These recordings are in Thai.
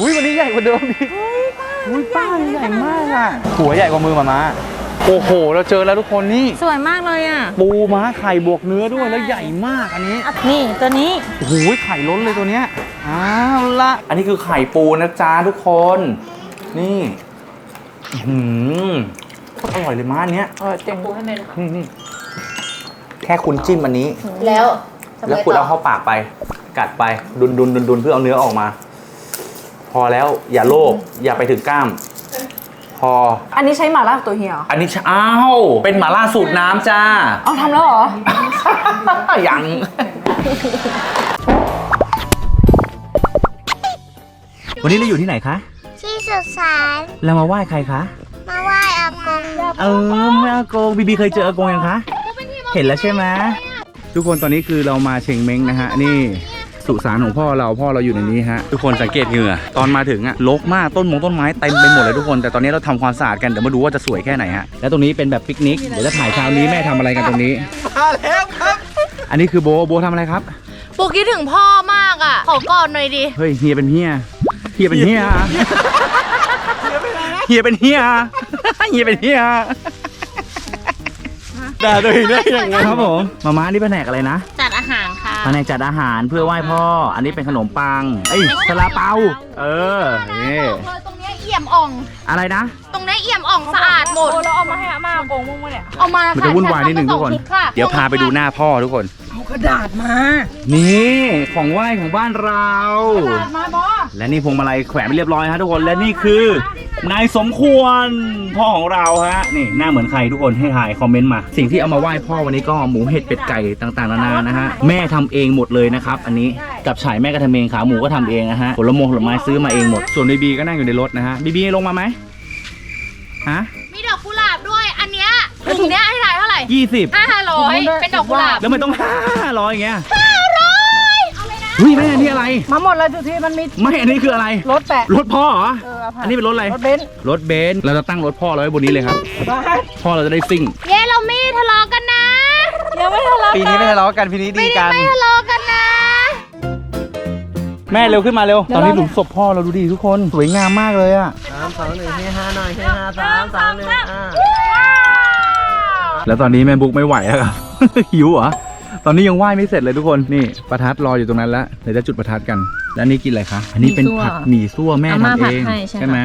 อุ้ยวันนี้ใหญ่กว่าเดิมอีกอุ้ยป้าใหญ่มากอะหัวใหญ่กว่ามือหมามาโอ้โห เราเจอแล้วทุกคนนี่ สวยมากเลยอะ ปูม้าไข่บวกเนื้อด้วยแล้วใหญ่มากอันนี้ นี่ตัวนี้โอ้โหไข่ล้นเลยตัวเนี้ยอ้าวละอันนี้คือไข่ปูนะจ๊ะทุกคน นี่อื้อหืมโคตรอร่อยเลยม้าอันเนี้ยเออเจ๋งปูให้เมนนี่นี่แค่คุณจิ้มอันนี้ แล้ว แล้วคุณเอาเข้าปากไป กัดไปดุนดุนดุนดุนเพื่อเอาเนื้อออกมา พอแล้วอย่าโลภอย่าไปถึงกล้าม พอ อันนี้ใช้หม่าล่าตัวเฮียเหรออันนี้อ้าวเป็นหม่าล่าสูตรน้ำจ้า เอาทำแล้วเหรอ ยัง วันนี้เราอยู่ที่ไหนคะ ที่สุสานเรามาไหว้ใครคะ มาไหว้อากงเออแม่อากงบีบีเคยเจออากงยังคะ เห็นแล้วใช่ไหมทุกคนตอนนี้คือเรามาเชงเม้งนะฮะนี่ สุสานของพ่อเราพ่อเราอยู่ในนี้ฮะทุกคนสังเกตเหงื่อตอนมาถึงอะรกมากต้นมงต้นไม้เต็มไปหมดเลยทุกคน แต่ตอนนี้เราทำความสะอาดกันเดี๋ยวมาดูว่าจะสวยแค่ไหนฮะแล้วตรงนี้เป็นแบบปิกนิกเดี๋ยวจะถ่ายเช้านี้แม่ทำอะไรกันตรงนี้มาแล้วครับ อันนี้คือโบโบทำอะไรครับปูคิดถึงพ่อมากอะขอกอดหน่อยดิเฮ้ยเฮียเป็นเฮียเฮียเป็นเฮียเฮียเป็นเฮียเฮียเป็นเฮียด่าตัวเองได้ยังไงครับผมมาม่านี่แผนกอะไรนะ แผนกจัดอาหารเพื่อไหว้พ่อ อันนี้เป็นขนมปังเอ้ยซาลาเปา เออนี่บอกเลยตรงเนี้ยเอี่ยมอ่อง อะไรนะ ตรงเนี้ยเอี่ยมอ่องสะอาดหมดเราเอามาให้อาม่าโกงมั่งเนี่ย เอามามันจะวุ่นวายนิดนึงทุกคน เดี๋ยวพาไปดูหน้าพ่อทุกคน เอากระดาษมานี่ของไหว้ของบ้านเรามาบอและนี่พวงมาลัยแขวนไปเรียบร้อยฮะทุกคนและนี่คือนายสมควรพ่อของเราฮะนี่หน้าเหมือนใครทุกคนให้ถ่ายคอมเมนต์มา สิ่งที่เอามาไหว้พ่อวันนี้ก็หมูเห็ดเป็ดไก่ต่างๆนานานะฮะแม่ทำเองหมดเลยนะครับ อันนี้กับฉายแม่ก็ทำเองขาหมูก็ทำเองนะฮะผลมงผลไม้ซื้อมาเองหมด ส่วนบีบีก็นั่งอยู่ในรถนะฮะบีบีลงมาไหมฮะมีดอกกุหลาบด้วย อันเนี้ยถุงเนี้ยให้ถ่ายเท่าไหร่ ยี่สิบห้า ร้อยเป็นดอกกุหลาบแล้วมันต้องห้าร้อยอย่างเงี้ยห้าร้อยเอาเลยนะเฮ้ยแม่อันนี้อะไร มาหมดเลยทุกที่มันมีไม่อันนี้คืออะไร รถแปะ รถพ่อเหรอเออเอาผ่าอันนี้เป็นรถอะไร รถเบนซ์รถเบนซ์เราจะตั้งรถพ่อเราไว้บนนี้เลยครับ พ่อเราจะได้ซิ่ง เย้เราไม่ทะเลาะกันนะยังไม่ทะเลาะปีนี้ไม่ทะเลาะกันปีนี้ดีกัน ไม่ทะเลาะกันนะ แม่เร็วขึ้นมาเร็ว ตอนนี้หลุมศพพ่อเราดูดิทุกคน สวยงามมากเลยอะสามสองหนึ่งให้ห้าหน่อยให้ห้าสามสามหนึ่งอ่า แล้วตอนนี้แม่บุ๊กไม่ไหวแล้วครับ หิวเหรอ ตอนนี้ยังไหว้ไม่เสร็จเลยทุกคน นี่ประทัดรออยู่ตรงนั้นแล้ว เดี๋ยวจะจุดประทัดกัน แล้วนี่กินอะไรคะ อันนี้เป็นผัดหมี่ซั่วแม่อาม่าทำเองผัดให้ใช่ใช่ไหม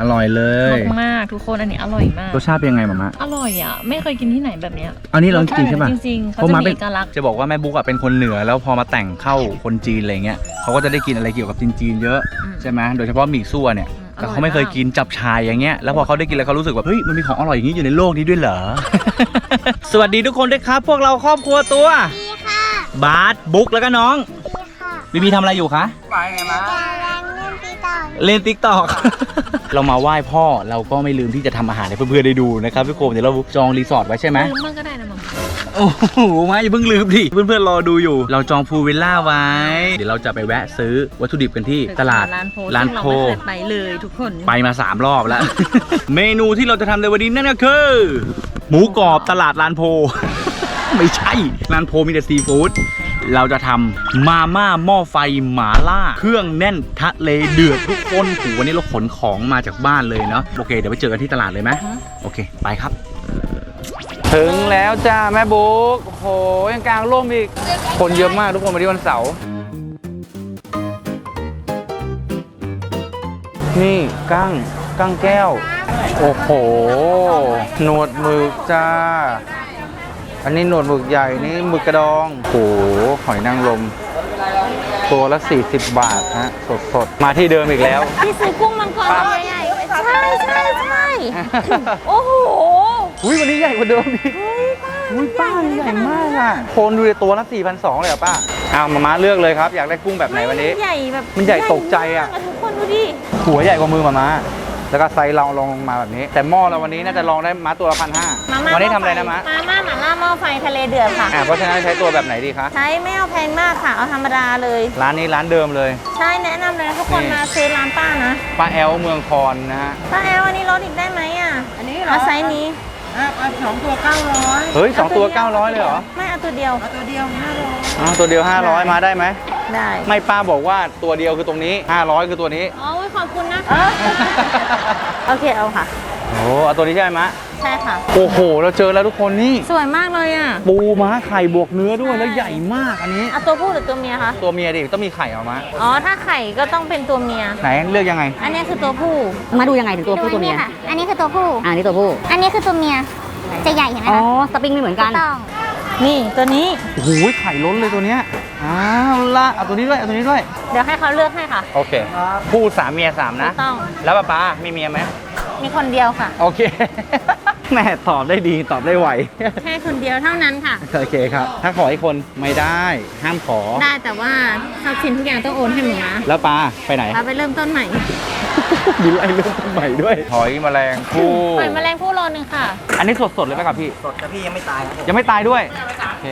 อร่อยเลยมากๆทุกคนอันนี้อร่อยมากรสชาติเป็นยังไงมามะอร่อยอะไม่เคยกินที่ไหนแบบเนี้ยอันนี้เราจริงใช่ปะจริงๆเขาเพราะจะมามีเป็นเอกลักษณ์จะบอกว่าแม่บุ๊กอะเป็นคนเหนือแล้วพอมาแต่งเข้าคนจีนอะไรเงี้ยเขาก็จะได้กินอะไรเกี่ยวกับจีนๆเยอะอืมใช่ไหมโดยเฉพาะหมี่ซั่วเนี่ยอืม แต่เขาไม่เคยกินจับชายอย่างเงี้ยแล้วพอเขาได้กินแล้วเขารู้สึกแบบเฮ้ยมันมีของอร่อยอย่างนี้อยู่ในโลกนี้ด้วยเหรอ สวัสดีทุกคนด้วยครับ พวกเราครอบครัวตัวดีค่ะบาสบุ๊กแล้วก็น้องดีค่ะบีบีทำอะไรอยู่คะจะล้างเงินปีต่อเล่นติ๊กตอกเรามาไหว้พ่อเราก็ไม่ลืมที่จะทำอาหารให้เพื่อนๆได้ดูนะครับทุกคนเดี๋ยวเราจองรีสอร์ทไว้ใช่ไหมลืมมันก็ได้นะมัง โอ้โหมาอย่าเพิ่งลืมดิเพื่อนๆรอดูอยู่ เราจองพูลวิลล่าไว้ เดี๋ยวเราจะไปแวะซื้อวัตถุดิบกันที่ตลาดร้านโพร้านซึ่งโพเราไม่เคยไปเลยทุกคน ไปมาสามรอบแล้ว เมนูที่เราจะทำในวันนี้นั่นก็คือ หมูกรอบตลาดลานโพ ไม่ใช่ลานโพมีแต่ซีฟู้ดเราจะทำมาม่าหม้อไฟหมาล่า เครื่องแน่นทะเลเดือดทุกคนโหวันนี้เราขนของมาจากบ้านเลยเนาะโอเค เดี๋ยวไปเจอกันที่ตลาดเลยไหมโอเค ไปครับ ถึงแล้วจ้าแม่บุ๊กโอ้โหยังกลางร่มอีก คนเยอะมากทุกคนวันนี้วันเสาร์ นี่กั้งกั้งแก้ว โอ้โห หนวดหมึกจ้า อันนี้หนวดหมึกใหญ่นี่หมึกกระดองโอ้โหหอยนางรมตัวละ 40 บาทฮะสดสดๆมาที่เดิมอีกแล้วพี่ซื้อกุ้งมังกรตัวใหญ่ใช่ใช่ใช่โอ้โห อุ้ยวันนี้ใหญ่กว่าเดิมอีกอุ้ยป้าใหญ่มากอะโคนดูในตัวละ4,200เลยเหรอป้าอ้าวมาม่าเลือกเลยครับ อยากได้กุ้งแบบไหนวันนี้ ใหญ่แบบมันใหญ่ตกใจอะมากทุกคนดูดิหัวใหญ่กว่ามือมาม่าแล้วก็ไซส์เราลงลงมาแบบนี้ แต่หม้อเราวันนี้น่าจะลองได้ม้าตัวละพันห้าวันนี้ทำอะไรนะม้ามาม่าหม่าล่าหม้อไฟทะเลเดือดค่ะอ่าเพราะฉะนั้นใช้ตัวแบบไหนดีคะใช้ไม่เอาแพงมากค่ะเอาธรรมดาเลย ร้านนี้ร้านเดิมเลย ใช่แนะนำเลยนะทุกคนนี่มาซื้อร้านป้านะป้าแอลเมืองคอนนะฮะป้าแอลวันนี้ลดอีกได้ไหมอะอันนี้เหรอเอาไซส์นี้ อะเอาสองตัวเก้าร้อยเฮ้ยสองตัว900เลยเหรอไม่เอาตัวเดียว เอาตัวเดียวห้าร้อยอ๋อตัวเดียว 500 มาได้ไหม ได้ ไม่ป้าบอกว่าตัวเดียวคือตรงนี้ 500 คือตัวนี้อ๋อขอบคุณนะคะ โอเคเอาค่ะ โอ้เอาตัวนี้ใช่ไหมมะ ใช่ค่ะ โอ้โห เราเจอแล้วทุกคนนี่ สวยมากเลยอะ ปูม้าไข่บวกเนื้อด้วย แล้วใหญ่มากอันนี้ เอาตัวผู้หรือตัวเมียคะตัวเมียดิต้องมีไข่ออกมา อ๋อ ถ้าไข่ก็ต้องเป็นตัวเมีย ไหนเลือกยังไง อันนี้คือตัวผู้มาดูยังไงถึงตัวผู้ตัวเมียค่ะ อันนี้คือตัวผู้ อ่านี่ตัวผู้ อันนี้คือตัวเมีย จะใหญ่เห็นไหมอ๋อ คะสปริงไม่เหมือนกัน ต้อง นี่ตัวนี้ โอ้โหไข่ล้นเลยตัวเนี้ยอ้าวละเอาตัวนี้ด้วยเอาตัวนี้ด้วย เดี๋ยวให้เขาเลือกให้ค่ะ โอเค ผู้สามเมียสามนะ ถูกต้อง แล้วป้าป้ามีเมียไหมมีคนเดียวค่ะ โอเค แม่ตอบได้ดีตอบได้ไว แค่คนเดียวเท่านั้นค่ะ โอเคครับ ถ้าขออีกคนไม่ได้ห้ามขอ ได้แต่ว่าทรัพย์สินทุกอย่างต้องโอนให้หนูนะแล้วปลาไปไหน เราไปเริ่มต้นใหม่มีไล่เรื่องต้นใหม่ด้วย หอยแมลงภู่ปล่อยแมลงผู้โลนึงค่ะ อันนี้สดๆเลยไหมครับพี่ สดแต่พี่ยังไม่ตายครับยังไม่ตายด้วย โอเค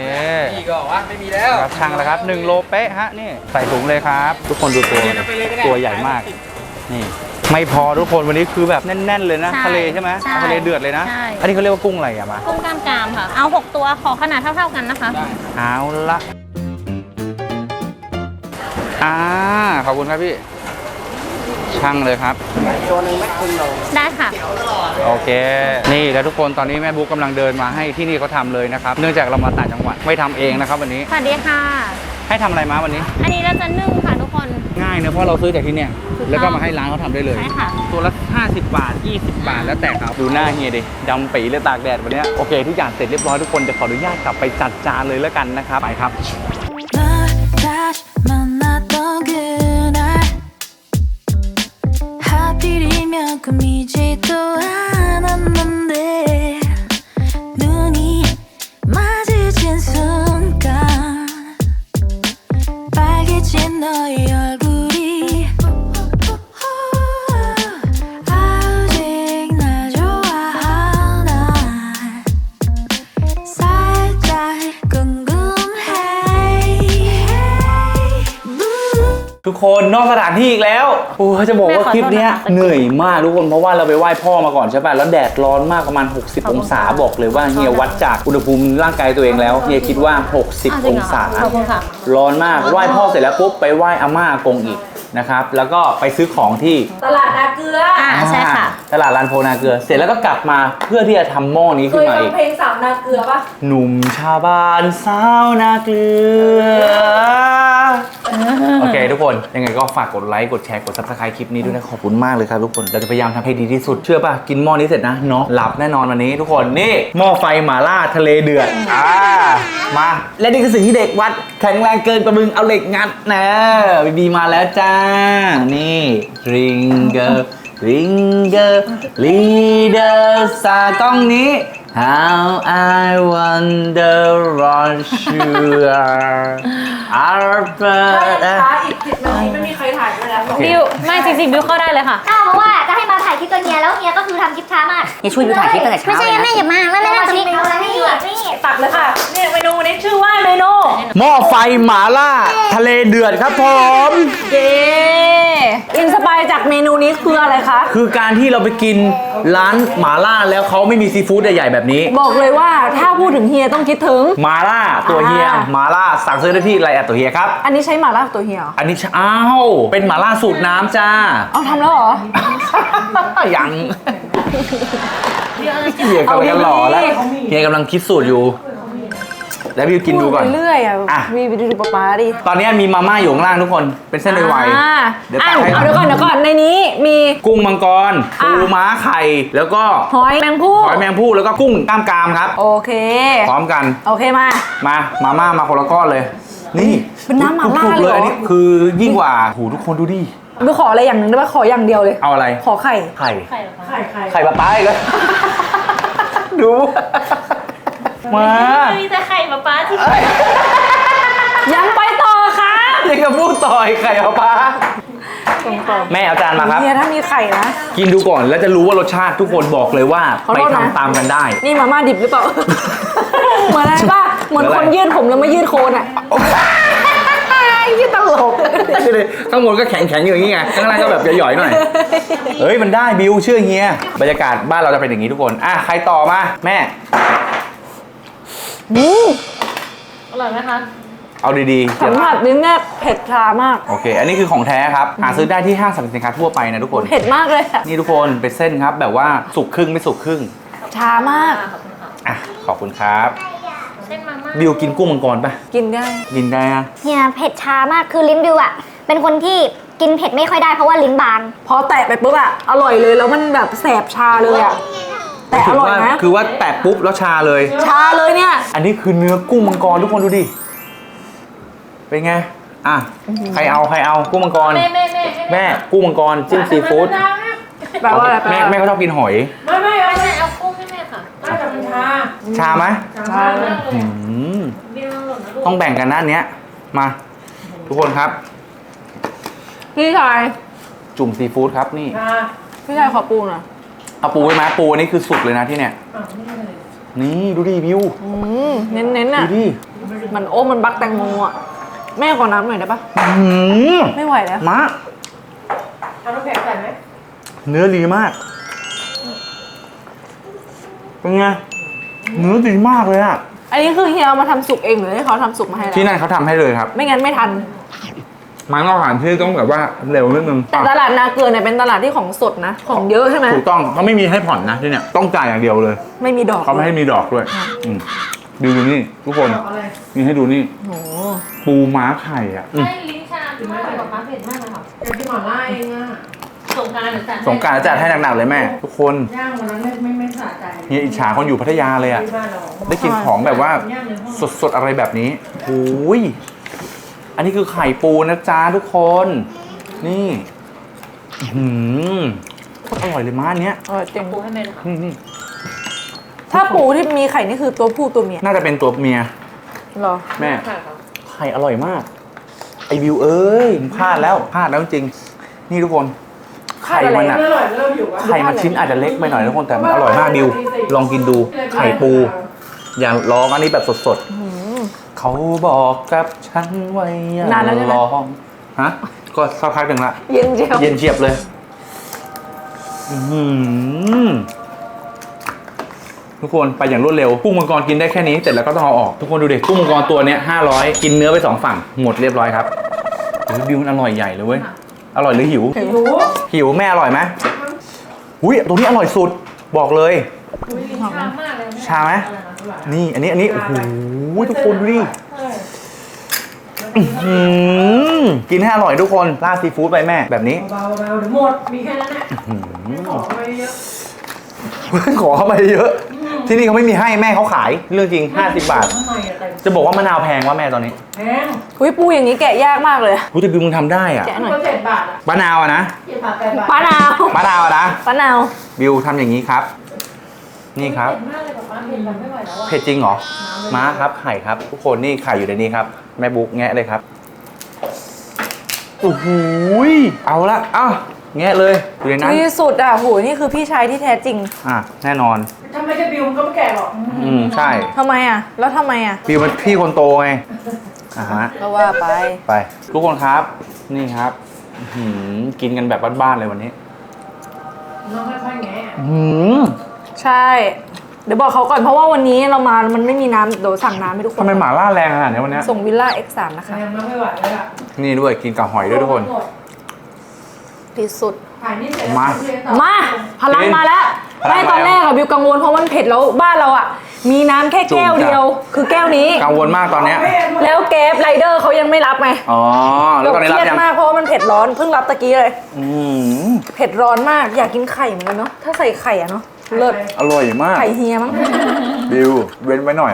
พี่ก็บอกว่าไม่มีแล้วรับช่างแล้วครับ1โลเป๊ะฮะนี่ใส่ถุงเลยครับ ทุกคนดูตัวดิตัวใหญ่มาก นี่ ไม่พอทุกคนวันนี้คือแบบแน่น ๆ เลยนะใช่ทะเลใช่ไหมใช่ทะเลเดือดเลยนะ ใช่ อันนี้เขาเรียกว่ากุ้งอะไรอะมากุ้งกล้ามกรามค่ะ เอา 6 ตัวขอขนาดเท่า ๆกันนะคะ เอาละอ่าขอบคุณครับพี่ ช่างเลยครับตัวหนึ่งแม็กคุณโลได้ค่ะ โอเค นี่แล้วทุกคนตอนนี้แม่บุ๊กกำลังเดินมาให้ที่นี่เขาทำเลยนะครับ เนื่องจากเรามาต่างจังหวัดไม่ทำเองนะครับวันนี้ สวัสดีค่ะ ให้ทำอะไรมาวันนี้ อันนี้เราจะนึ่งค่ะทุกคน ง่ายนะเพราะเราซื้อจากที่เนี่ย ถูกต้อง แล้วก็มาให้ร้านเขาทำได้เลย ใช่ค่ะ ตัวละ 50 บาท 20 บาท แล้วแต่ครับ ดูหน้าเฮียดิดำปีเลยตากแดดวันเนี้ยโอเค ทุกอย่างเสร็จเรียบร้อยทุกคนจะขออนุญาตกลับไปจัดจานเลยแล้วกันนะครับ ไปครับ 널 다시 만났던 그날 하필이면 꿈이지도 않았는데 눈이 마주친 순간 빨개진 너의 คนนอกสถานที่อีกแล้วโอ้จะบอกว่าแม่ขอคลิปเนี้ยโทษนะคะเหนื่อยมากทุกคนเพราะว่าเราไปไหว้พ่อมาก่อนใช่ป่ะแล้วแดดร้อนมากประมาณ 60 องศาบอกเลยว่าเฮียวัดจากอุณหภูมิร่างกายตัวเองแล้วเฮียคิดว่า 60 องศาขอบคุณค่ะร้อนมากไหว้พ่อเสร็จแล้วปุ๊บไปไหว้อาม่าอากงอีกนะครับ แล้วก็ไปซื้อของที่ตลาดนาเกลืออ่าใช่ค่ะ ตลาดลานโพนาเกลือ เสร็จแล้วก็กลับมาเพื่อที่จะทำหม้อนี้เคขึ้นยมาฟังอีกเพลงสาวนาเกลือปะหนุ่มชาวบ้านสาวนาเกลือ โอเคทุกคนยังไงก็ฝากกดไลค์กดแชร์กด subscribe คลิปนี้ด้วยนะขอบคุณมากเลยครับทุกคนเราจะพยายามทำให้ดีที่สุดเชื่อป่ะกินหม้อนี้เสร็จนะเนาะหลับแน่นอนวันนี้ทุกคนนี่หม้อไฟหมาล่าทะเลเดือดอ่ามาและนี่คือสิ่งที่เด็กวัดแข็งแรงเกินกว่ามึงเอาเหล็กงัดนะบีบีมาแล้วจ้านี่ริงเกอร์ริงเกอร์ลีเดอร์สากล้องนี้ How I wonder on sure our ช้าอีกสิบนาทีไม่มีใครถ่ายเลยแล้วบิวไม่จริงๆบิวเข้าได้เลยค่ะอ้าวเพราะว่าจะให้ มาถ่ายคลิปตัวเมียแล้วเมียก็คือทำคลิปช้ามากนี่ช่วยดูถ่ายคลิปตั้งแต่เช้าไม่ใช่เลยนะแม่อย่ามาแม่ไม่นั่งตรงนี้เอาอะไรให้ดูนี่ตักเลยค่ะนี่เมนูนี้ชื่อว่าเมนูหม้อไฟหมาล่า ทะเลเดือดครับผมเย้อินสปายจากเมนูนี้คืออะไรคะ คือการที่เราไปกินร้านหมาล่าแล้วเขาไม่มีซีฟู้ดใหญ่ๆแบบนี้ บอกเลยว่าถ้าพูดถึงเฮียต้องคิดถึง หมาล่าตัวเฮียอ่า หมาล่าสั่งซื้อได้ที่ไรแอดตัวเฮียครับ อันนี้ใช้หม่าล่าตัวเฮียเหรออันนี้อ้าวเป็นหมาล่าสูตรน้ำจ้า เอาทำแล้วเหรอยังเฮียกำลังจะหล่อแล้วเอาดีเฮียกำลังคิดสูตรอยู่ แล้วพี่กินดูก่อน พูไปเรื่อยอะอะวีไปดูป๊าป๊าดิ ตอนนี้มีมาม่าอยู่ข้างล่างทุกคน เป็นเส้นไวอ่าเดี๋ยวตัอ้ากวให้เอาเดี๋ยวก่อนเดี๋ยวก่อนในนี้มีๆกุ้งมังกรอะ ปูม้าไข่ แล้วก็หอยแมงผู้หอยแมงภู่แล้วก็กุ้งกล้ามกรามครับ โอเค พร้อมกัน โอเคมา มา มาม่ามาคนละก้อนเลย นี่เป็นน้ำหม่าล่าถูกๆเลยเหรออันนี้คือยิ่งกว่าหูทุกคนดูดิ บิวขออะไรอย่างหนึ่งได้ป่ะขออย่างเดียวเลย เอาอะไร ขอไข่ ไข่ไข่เหรอคะไข่ไข่ไข่ปลาป้าอีกแล้ว ดู มามีแต่ไข่ป๊าป๊าที่ ยังไปต่อค่ะยังกับพูดต่อยไข่ปลาป้าแม่เอาจานมาครับเฮียถ้ามีไข่นะ กินดูก่อนแล้วจะรู้ว่ารสชาติทุกคนบอกเลยว่าขอไปโทษนะ ทำตามกันได้ นี่มาม่าดิบหรือเปล่า เหมือนอะไรป่ะเหมือนเหมือนคอะไรนยืดผมแล้วไม่ยืดโคนอะ ยี่ตลกข้างบนก็แข็งแข็งๆอยู่อย่างนี้ไงข้างล่างก็แบบหย่อยๆหน่อยเฮ้ยมันได้บิวเชื่อเฮียบรรยากาศบ้านเราจะเป็นอย่างนี้ทุกคนอะใครต่อมาแม่อร่อยไหมคะ เอาดีๆสัเดี๋ยมวผัสลิ้นเนี่ยเผ็ดชามาก โอเค อันนี้คือของแท้ครับหาซื้อได้ที่ห้างสรรพสินค้าทั่วไปนะทุกคน เผ็ดมากเลยอะนี่ทุกคนเป็นเส้นครับแบบว่าสุกครึ่งไม่สุกครึ่งชามาก อะขอบคุณครับ บิวกินกุ้งมังกรปะกินได้ กินได้อะเฮียเผ็ดชามากคือลิ้นบิวอะเป็นคนที่กินเผ็ดไม่ค่อยได้เพราะว่าลิ้นบาง พอแตะไปปุ๊บอะอร่อยเลยแล้วมันแบบแสบชาเลยอะแต่อร่อยว่านะคือว่าแตะปุ๊บแล้วชาเลย ชาเลยเนี่ย อันนี้คือเนื้อกุ้งมังกรทุกคนดูดิ เป็นไง อะ ใครเอาใครเอากุ้งมังกร แม่แม่แม่แม่กุ้งมังกรจิ้มซีฟู้ดแปลว่าอะไรแปลแม่ว่าแม่เขาชอบกินหอย ไม่ไชาไหมชาเลยอืมบิวหล่นนะลูกต้องแบ่งกันนะอันเนี้ย มา ทุกคนครับ พี่ชายจุ่มซีฟู้ดครับนี่ชาพี่ชายขอปูหน่อยเอาปูไว้ไหมปูอันนี้คือสุดเลยนะที่เนี่ย อะนี่เลยนี่ดูดิวิวอืมเน้นๆดูอะดิมันโอ้มันบักแตงโมอะแม่ขอน้ำหน่อยได้ปะอื้อหือไม่ไหวแล้วมาเอาน้ำแข็งใส่ไหมเนื้อดีมากเป็นไง เนื้อดีมากเลยอะอันนี้คือเฮียเอามาทำสุกเองหรือให้เขาทำสุกมาให้ที่แล้วนั่นเขาทำให้เลยครับ ไม่งั้นไม่ทัน มันอาหารที่ต้องแบบว่าเร็วนิดนึงแต่ตลาดนาเกลือเนี่ยเป็นตลาดที่ของสดนะ ของเยอะใช่ไหมถูกต้องเขาไม่มีให้ผ่อนนะที่เนี่ยต้องจ่ายอย่างเดียวเลย ไม่มีดอกเขาไม่ให้มีดอกด้วยอืมดูดูนี่ทุกคนเอาอะไรนี่ให้ดูนี่โอ้โหปูม้าไข่อะอืมให้ลิ้นชาถึงมากกว่าป้าเผ็ดมากเลยค่ะเดี๋ยวที่หมอไล่เองอะ สงกรารหรือจัดสงกรารจัดให้หนักๆเลยแม่ ทุกคนย่างวันนั้นไม่ไม่ไม่สะใจเฮียอิจฉาคนอยู่พัทยาเลยอะ ที่บ้านเราได้กินของแบบว่าย่างในห้องสดๆอะไรแบบนี้โอ้ยอันนี้คือไข่ปูนะจ๊ะทุกคน นี่อื้อหืมโคตรอร่อยเลยม้าอันเนี้ยเออจริงปูให้แม่ดูค่ะนี่นี่ถ้าปูที่มีไข่นี่คือตัวผู้ตัวเมียน่าจะเป็นตัวเมียเหรอ แม่ ค่ะครับไข่อร่อยมาก ไอวิวเอ้ยพลาดแล้วพลาดแล้วจริงนี่ทุกคน ไข่มันอะไม่อร่อยเริ่มอยู่อะไข่มันชิ้นอาจจะเล็กไปหน่อยทุกคนแต่มันอร่อยมากดิว ลองกินดูไข่ปู อย่าลองอันนี้แบบสดๆเขาบอกกับฉันไว้อย่านานแล้วใช่ไหม ลองฮะก็สักพักหนึ่งละเย็นเจียวเย็นเฉียบเลยอื้อหือทุกคนไปอย่างรวดเร็วกุ้งมังกรกินได้แค่นี้เสร็จแล้วก็ต้องเอาออกทุกคนดูดิกุ้งมังกรตัวเนี้ยห้าร้อยกินเนื้อไปสองฝั่งหมดเรียบร้อยครับเฮ้ยบิวมันอร่อยใหญ่เลยเว้ย อร่อยหรือหิวหนูหิวแม่อร่อยไหมอุ้ยตัวนี้อร่อยสุดบอกเลยอุ้ยลิ้นชามากเลยแม่ชาไหมอะไรนะเท่าไหร่นี่อันนี้อันนี้โอ้โหทุกคนดูดิเอออืมกินให้อร่อยทุกคนราดซีฟู้ดไปแม่แบบนี้เบาๆเบาๆเดี๋ยวหมดมีแค่นั้นแหละขอไปเยอะขอเข้ามาเยอะ ที่นี่เขาไม่มีให้แม่เขาขายเรื่องจริง 50 บาท ทำไมอะแต่จะบอกว่ามะนาวแพงว่าแม่ตอนนี้แพงอุ้ยปูอย่างนี้แกะยากมากเลยรู้แต่บิวมึงทำได้อะแกะหน่อยก็เจ็ดบาทอะมะนาวอะนะเจ็ดบาทแปดบาทปลานาวมะนาวอะนะปลานาว บิวทำอย่างนี้ครับ นี่ครับ เผ็ดมากเลยกับป้าเผ็ดแบบไม่ไหวแล้วอะเผ็ดจริงเหรอ ม้าครับไข่ครับ ทุกคนนี่ไข่อยู่ในนี้ครับ แม่บุ๊กแงะเลยครับโอ้โหยเอาละอ้าวแงะเลยอยู่ในนั้นที่สุดอะโหนี่คือพี่ชายที่แท้จริง อะแน่นอน ถ้าไม่ใช่บิวมันก็ไม่แก่หรอกอืมใช่ทำไมอะ แล้วทำไมอะ บิวมันพี่คนโตไงอะฮะก็ว่าไป ไป ทุกคนครับ นี่ครับอื้อหือกินกันแบบบ้านๆเลยวันนี้น้องค่อยๆแงะอื้อหือใช่ เดี๋ยวบอกเขาก่อนเพราะว่าวันนี้เรามา มันไม่มีน้ำเดี๋ยวสั่งน้ำให้ทุกคทำน ไมหมาล่าแรงขนาดนี้วันเนี้ยส่งวิลล่า X3 นะคะแรงน้องไม่ไหวเลยอะนี่ด้วยกินกับหอยด้วยทุกคน ที่สุดถ่ายนี่เสร็จมามา พลังมาแล้วพลังไม่มาแล้ว ตอนแรกอะบิวกังวลเพราะมันเผ็ดแล้วบ้านเราอะมีน้ำแค่แก้วจุ่มจ้ะเดียว คือแก้วนี้ กังวลมากตอนเนี้ยแล้วแก๊บไรเดอร์เขายังไม่รับไงอ๋อแล้วตอนนี้เครับรียดยังมากเพราะว่ามันเผ็ดร้อนเพิ่งรับตะกี้เลย อืมเผ็ดร้อนมากอยากกินไข่เหมือนกันเนาะถ้าใส่ไข่อะเนาะเลิศอร่อยมากไข่เฮียมั้งบิวเว้นไว้หน่อย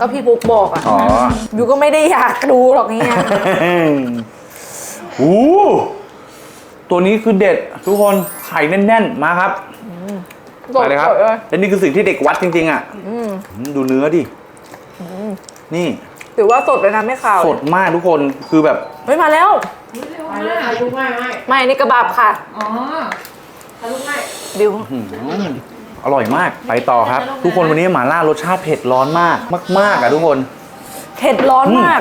ก็พี่ปุ๊กบอกอะอ๋อบิวก็ไม่ได้อยากดูหรอกเฮียโอ้ตัวนี้คือเด็ดทุกคนไข่แน่น ๆ มาครับ ไปเลยครับสดๆเลยและนี่คือสิ่งที่เด็กวัดจริงๆอะอืมอืมดูเนื้อดินี่ถือว่าสดเลยนะไม่ขาวสดมากทุกคนคือแบบเฮ้ยมาแล้วไปเลยถ่ายรูปง่ายไหมไม่อันนี่กระบาบค่ะอ๋อถ่ายรูปง่ายบิวอืมอร่อยมากไปต่อครับ ทุกคนวันนี้หม่าล่ารสชาติเผ็ดร้อนมาก มาก ๆ อะทุกคนเผ็ดร้อนมาก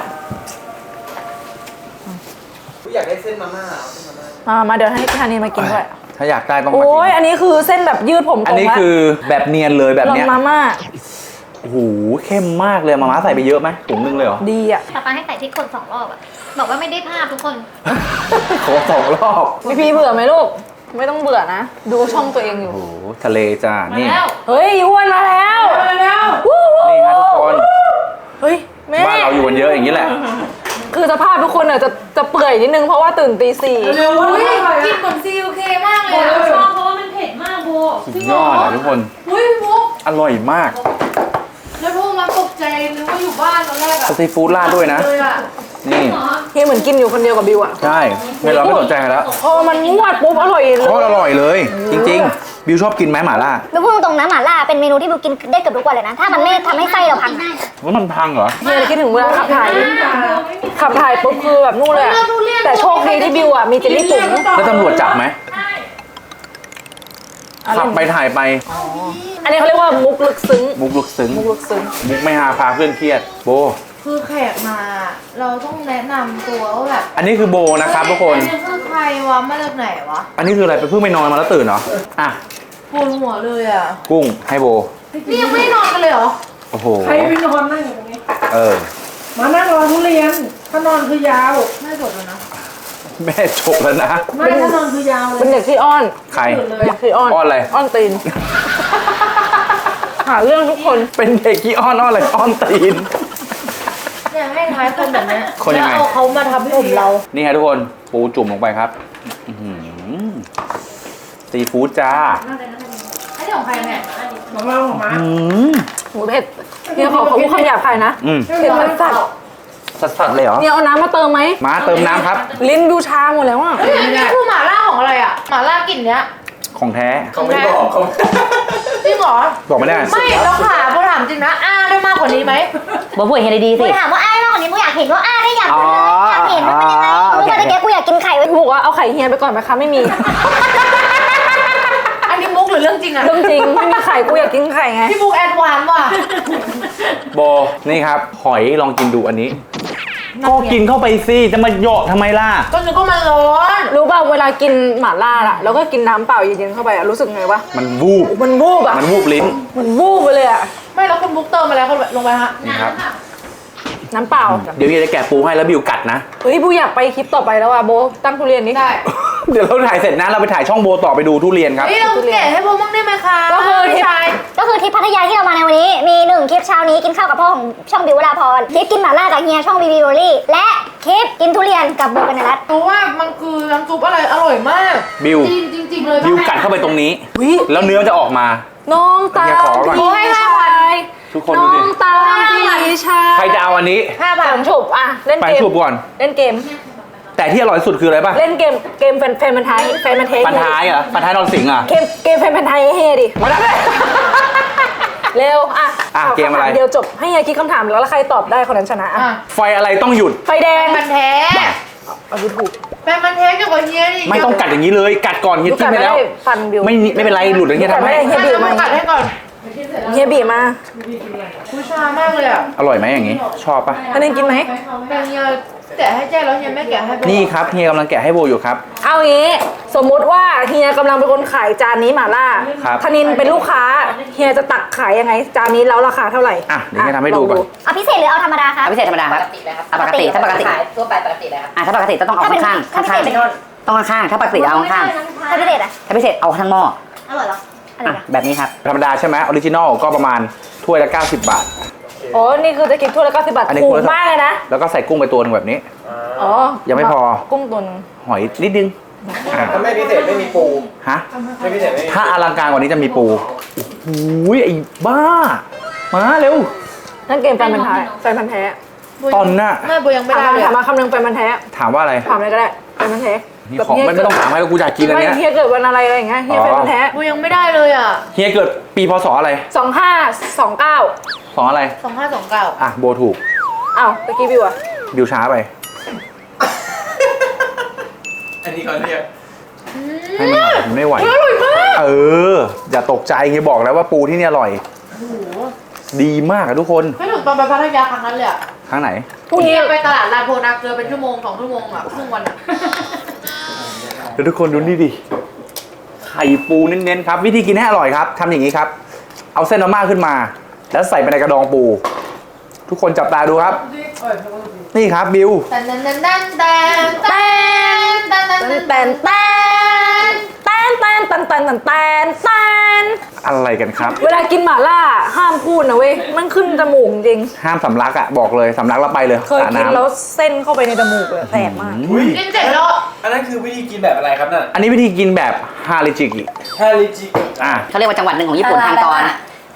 อยากได้เส้นมาม่าเอาเส้นมาม่ามามาเดี๋ยวให้พี่ธานีมากินด้วย ถ้าอยากได้ต้องมาโอ้กิยนอันนี้คือเส้นแบบยืดผมตอันรงนี้แล้วคือแบบเนียนเลยแบบลอเนี้นยมาม่าโอ้โหเข้มมากเลยมาม่าใส่ไปเยอะไหมถุงนึงเลยเหรอดีอะป้าให้ใส่พริกคนสองรอบอะบอกว่าไม่ได้ภาพทุกคน ขอสองรอบพี่พีเบื่อไหมลูก ไม่ต้องเบื่อนะ ดูช่องตัวเองอยู่ โอ้โหทะเลจ้านี่เฮ้ยอ้วนมาแล้ววู้วู้นี่ฮะทุกคน เฮ้ยแม่บ้านเราอยู่กันเยอะอย่างนี้แหละ คือสภาพทุกคนอะจะจะเปื่อยนิดนึงเพราะว่าตื่นตีสี่เร็วอุ้ยๆกินเหมือนซีโอเคมากเลยโบอะชอบเพราะว่ามันเผ็ดมากโบสุดยอดอะทุกคน อุ้ยพี่มุกอร่อยมาก แล้วพวกมันตกใจนึกว่าอยู่บ้านตอนแรกอะสตรีทฟู้ดราดด้วยนะ เลยอะนี่ เฮียเหมือนกินอยู่คนเดียวกับบิวอะใช่ไม่เราไม่สนใจแล้วพอมันงวดปุ๊บอร่อยเลโคตรยอร่อยเลย จริงๆ บิวชอบกินไหมหม่าล่าบิวพูดตรงๆนะหม่าล่าเป็นเมนูที่บิวกินได้เกือบทุกวันเลยนะ ถ้ามันไม่ทำให้ไส้เราพังว่ามันพังเหรอเฮียเลยคิดถึงเวลาขับถ่ายดิขับถ่ายปุ๊บคือแบบนู่นเลยอะแต่โชคดีที่บิวอะมีเจลลี่จุ๋มแล้วตำรวจจับไหมขับไปถ่ายไปอันนี้เขาเรียกว่ามุกลึกซึ้ง มุกลุกซึ้งมุกลึกซึ้ง มุกไม่หาพาเพื่อนเครียด โบ คือแขกมา เราต้องแนะนำตัวว่าแบบอันนี้คือโบนะครับทุกคน อันนี้คือใครวะ มาจากไหนวะอันนี้คืออะไรไปเพิ่งไปนอนมาแล้วตื่นเหรอ อะ ปวดหัวเลยอะกุ้งให้โบ นี่ยังไม่ได้นอนกันเลยเหรอ โอ้โห ใครไปนอนนั่งอยู่ตรงนี้ เออ มานั่งรอทุเรียน ถ้านอนคือยาว ไม่จบแล้วนะ แม่จบแล้วนะ ไม่ถ้านอนคือยาวเลเป็นยเด็กที่อ้อนใครเป็นเด็กที่อ้อนอ้อนอะไร อ้อนตีน หาเรื่องทุกคน เป็นเด็กขี้อ้อนอ้อนอะไรอ้อนตีน เนี่ยให้ท้ายคนแบบเนี้ยคนยังไงแล้วเอาเขามาทำผมเรา นี่ฮะทุกคนปูจุ่มลงไปครับอื้อหือซีฟู้ดจ้าไอ้นี่ของใครเนี่ยของเราของมาอืมหมูเผ็ดเนี่ยขอขอพูดคำหยาบคายนะอืมเผ็ดสัสสัสสัดๆเลยเหรอเนี่ยเอาน้ำมาเติมไหม มาเติมน้ำครับ ลิ้นดูชาหมดแล้วอะนี่คือหม่าล่าของอะไรอะหม่าล่ากลิ่นเนี้ยของแท้ เขาไม่บอกเขา จริงเหรอ บอกไม่ได้ ไม่แล้วขาโบถามจริงนะอ้าได้มากกว่านี้ไหมบอกพูดเห็นดีๆกูสิถามว่าอ้ายมากกว่านี้กูอยากเห็นว่าอ้ายได้อยากอ๋ออยากเห็นว่าเป็นยังไงอ๋อเมื่อโอเคกี้กูอยากกินไข่ไว้บอกว่าเอาไข่เฮียไปก่อนไหมคะไม่มี อันนี้มุกหรือเรื่องจริงอะเรื่องจริงไม่มีไข่กูอยากกินไข่ไง พี่มุกแอดวานซ์ว่ะโบนี่ครับหอยลองกินดูอันนี้ ก็กินเข้าไปสิจะมาเหยาะทำไมล่ะ ก็นึกว่ามันร้อนรู้ป่ะเวลากินหม่าล่าอะแล้วก็กินน้ำเปล่าเย็นๆเข้าไปอะรู้สึกไงวะมันวูบ มันวูบอะมันวูบลิ้น มันวูบไปเลยอะไม่แล้วคุณมุกเติมอะไรเขาลงไปฮะนี่ครับ น้ำเปล่าเดี๋ยวเฮียจะแกะปูให้แล้วบิวกัดนะ เฮ้ยบูอยากไปคลิปต่อไปแล้วอะโบตั้งทุเรียนนี้ได้เดี๋ยวเราถ่ายเสร็จนะเราไปถ่ายช่องโบต่อไปดูทุเรียนครับเฮ้ยเราแกะให้พวกมั่งได้ไหมคะก็คือพี่ชา ลิปเช้านี้กินข้าวกับพ่อของช่องบิววราพรคลิปกินหม่าล่ากับเฮียช่องบีบีโรลี่และคลิปกินทุเรียนกับโบกัญญรัตน์เพราะว่ามันคือน้ำซุปอะไรอร่อยมากบิว จริงจริง ๆ เลยบิวกัดเข้าไปตรงนี้วิแล้วเนื้อจะออกมา น้องตาเฮียขอก่อน พี่ชายทุกคนน้ดูอดิงตามพี่ชายใครจะเอาอันนี้ห้าบาสทองฉุบอะเล่นไปเกมชุบก่อน เล่นเกม แต่ที่อร่อยสุดคืออะไรป่ะ เล่นเกม เกมแฟนแฟนมันไทยแฟนมันเทปันท้ายเหรอปันท้ายนอนสิงห์เหรอะ เกมเกมแฟนมันไทยเฮดิ มาได้ เร็ว อะอะาเกมอะไร คำถาเดียวจบ ให้ยายคิดคำถามแล้วแล้วใครตอบได้คนนั้นชนะอะอะไฟอะไรต้องหยุด ไฟแดงมันแท้เอาดูถูกแฟนมันแท้เกี่ยวกับเฮียนี่ไม่ต้องกัดอย่างนี้เลย กัดก่อนเฮียดูจิ้กัมดไปไม่แล้ว ได้ฟันบิว ไม่ไม่เป็นไรหลุดอย่างเงี้ยทำให้เฮียบีบมา กัดให้ก่อนเฮียบีบมาผู้ชามากเลยอะอร่อยไหมอย่างนี้ ชอบปะอันนี้กินไหมแต่เฮีย แกะให้แจ้แล้วเฮียไม่แกะให้โบนี่ครับเฮียกำลังแกะให้โบอยู่ครับ เอางี้สมมุติว่าเฮียกำลังเป็นคนขายจานนี้หม่าล่าครับ ธนินเป็นลูกค้าเฮียจะตักขายยังไง จานนี้แล้วราคาเท่าไหร่อะเดี๋ยวเฮียทำให้ดูก่อนลงเอาพิเศษหรือเอาธรรมดาคะ เอาพิเศษธรรมดาครับเอาปกติถ้าปกติทั่วไปปกติเลยครับ อะถ้าปกติต้องเอาถ้าเป็นข้างๆถ้าข้างพิเศษเป็นๆต้องข้างๆถ้าปกติเอาข้างถ้าพิเศษอะๆถ้าพิเศษเอาทั้งหม้ออร่อยเหรออะไรอะนะแบบนี้ครับ ธรรมดาใช่ไหมออริจินอลก็ประมาณถ้วยละ 90 บาท อ๋อนี่คือจะกินถ้วยละ90บาทอันนี้ถูถ้วยกละ มากเลยนะ แล้วก็ใส่กุ้งไปตัวหนึงแบบนี้ อ๋อยังไม่พอ กุ้งตุนหอยนิดนึงอะถ้าไม่พิเศษไม่มีปูฮะ ไม่พิเศษไม่มีถ้าอลังการกว่านี้จะมีปูโอ้ยไอ้บ้า มาเร็ว นั่นเกมแฟนพันธ์แท้แฟนพันธ์แท้ตอนน่ะแม่โบยังไม่ถามได้มาเลยถามอะมาคำนึงแฟนพันธ์แท้ถามว่าอะไร ถามอะไรก็ได้แฟนพันธ์แท้นี่ของไม่ไม่ต้องถามให้กูอยากกินอันไม่เนี้ย เฮียเกิดวันอะไรอะไรอย่างเงี้ยเฮียอ๋อ แฟนพันธ์แท้โบยังไม่ได้เลยอะ เฮียเกิดปีพศอะไร สองห้าสองเก้า สองอะไร สองห้าสองเก้าอะโบถูก อ้าวตะกี้บิวอะบิวช้าไป อันนี้ก่อนเรียกให้มันหน่อยมันไม่ไหวเออ อย่าตกใจเฮียบอกแล้วว่าปูที่นี่อร่อยดีมากอะทุกคน ไม่ถึงตอนไปพัทยาครั้งนั้นเลยอะครั้งไหน พรุ่งเฮีนี้ยไปตลาดลานโพนาเกลือเป็นชั่วโมงสองชั่วโมงอะครึ่งวันอะเดี๋ยวทุกคนดูนี่ดิ ไข่ปูเน้นๆครับ วิธีกินให้อร่อยครับทำอย่างนี้ครับ เอาเส้นมาม่าขึ้นมา แล้วใส่ไปในกระดองปู ทุกคนจับตาดูครับ นี่ครับบิวแต่แตนแตนแตนแตนแตนแตนแตนแตนแตนแตนแตนแตนแตนแตนแตนแตนอะไรกันครับ เวลากินหม่าล่าห้ามพูดนะเว้ยมันขึ้นจมูกจริง ห้ามสำลักอะบอกเลยสำลักแล้วไปเลยเคยสระกินแล้วเส้นเข้าไปในจมูกเลยแสบมาก อุ้ยกินเสร็จแล้ว อันนั้นคือวิธีกินแบบอะไรครับนั่นอันนี้วิธีกินแบบฮาริจิกิฮาริจิอะเขาเรียกว่าจังหวัดหนึ่งของญี่ปุ่นทางตอน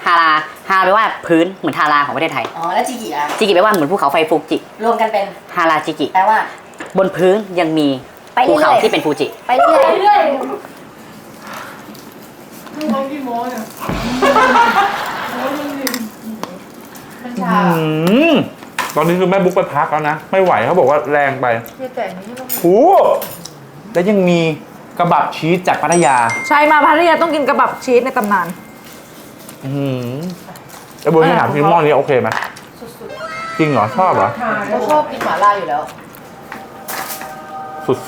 ฮาราฮาราแปลว่าพื้นเหมือนทาราของประเทศไทยอ๋อแล้วจิกิอะจิกิแปลว่าเหมือนภูเขาไฟฟูจิรวมกันเป็นฮาราจิกิแปลว่า บนพื้นยังมีไปภูเรื่เขาอยที่เป็นฟูจิ ๆไปเรื่อยมันชาอืมตอนนี้คือแม่บุ๊กไปพักแล้วนะ ไม่ไหวเขาบอกว่าแรงไปคือแต่อันนี้ให้มันโอ้แล้วยังมีกระบับชีสจากพัทยา ใช่มาพัทยาต้องกินกระบับชีสในตำนาน อืมแล้วบุญที่ถามพี่หม้อนี้โอเคไหมจริงเหรอชอบเหรอเขาชอบกินหม่าล่าอยู่แล้ว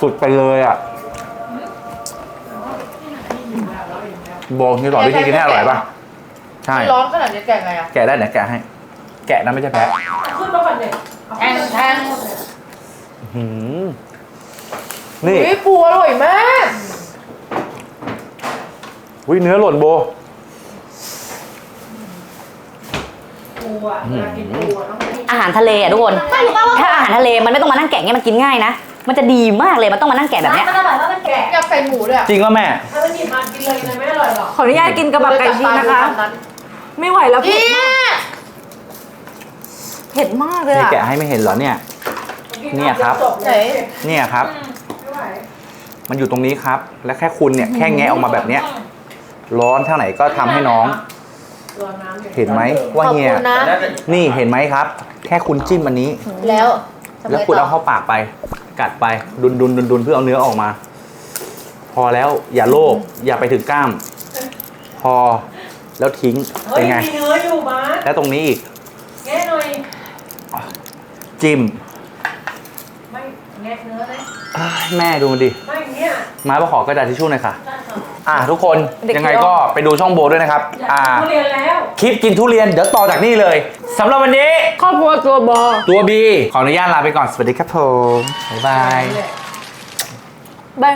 สุดๆไปเลยอะโบนี่ต่อวิธีกินให้อร่อยป่ะ ใช่ ร้อนขนาดนี้แกงไงอะ แกะได้ไหนแกะให้ แกะนะไม่ใช่แพะแทงแทงหืมนี่อุ้ยปูอร่อยมาก วิเนื้อหล่นโบ อาหารทะเลอะทุกคนถ้าอาหารทะเลมันไม่ต้องมานั่งแกะเงี้ยมันกินง่ายนะ มันจะดีมากเลย มันต้องมานั่งแกะแบบเนี้ย มันอร่อยเพราะมันแก่อยากใส่หมูด้วยอะจริงก็แม่ ถ้าไม่หยิบมากินเลยเลยไม่อร่อยหรอกขออนุญาตกินกระบับไก่ชีสนะคะ ไม่ไหวแล้วเผ็ดมากเผ็ดมากเลยนี่อะแกะให้ไม่เห็นเหรอเนี่ย เนี่ยครับ ไหนเนี่ยครับมันอยู่ตรงนี้ครับ และแค่คุณเนี่ยแค่แงะออกมาแบบเนี้ยร้อนเท่าไหร่ก็ทำให้น้อง เห็นไหมว่าขอบเฮียคุณนะน่าจะนี่เห็นไหมครับ แค่คุณจิ้มอันนี้ แล้วแล้วคุณเอาเข้าปากไป กัดไปดุนดุนดุนดุนเพื่อเอาเนื้อออกมา พอแล้วอย่าโลภอย่าไปถึงกล้าม พอแล้วทิ้งเป็นไง มีเนื้ออยู่บ้านแล้วตรงนี้อีกแง่หน่อย จิ้มไม่แงะเนื้อไหมเอ้ยแม่ดูมันดิ ไม่เนี่ยมาประขอกระดาษทิชชู่หน่อยค่ะ อ่าทุกคนเด็กยังไงเคี้ยวก็ไปดูช่องโบด้วยนะครับ อ่าเรียนแล้วคลิปกินทุเรียนเดี๋ยวต่อจากนี่เลยสำหรับวันนี้ ครอบครัวตัวบอตัวบีขออนุญาตลาไปก่อนสวัสดีครับผมบ๊ายบาย บาย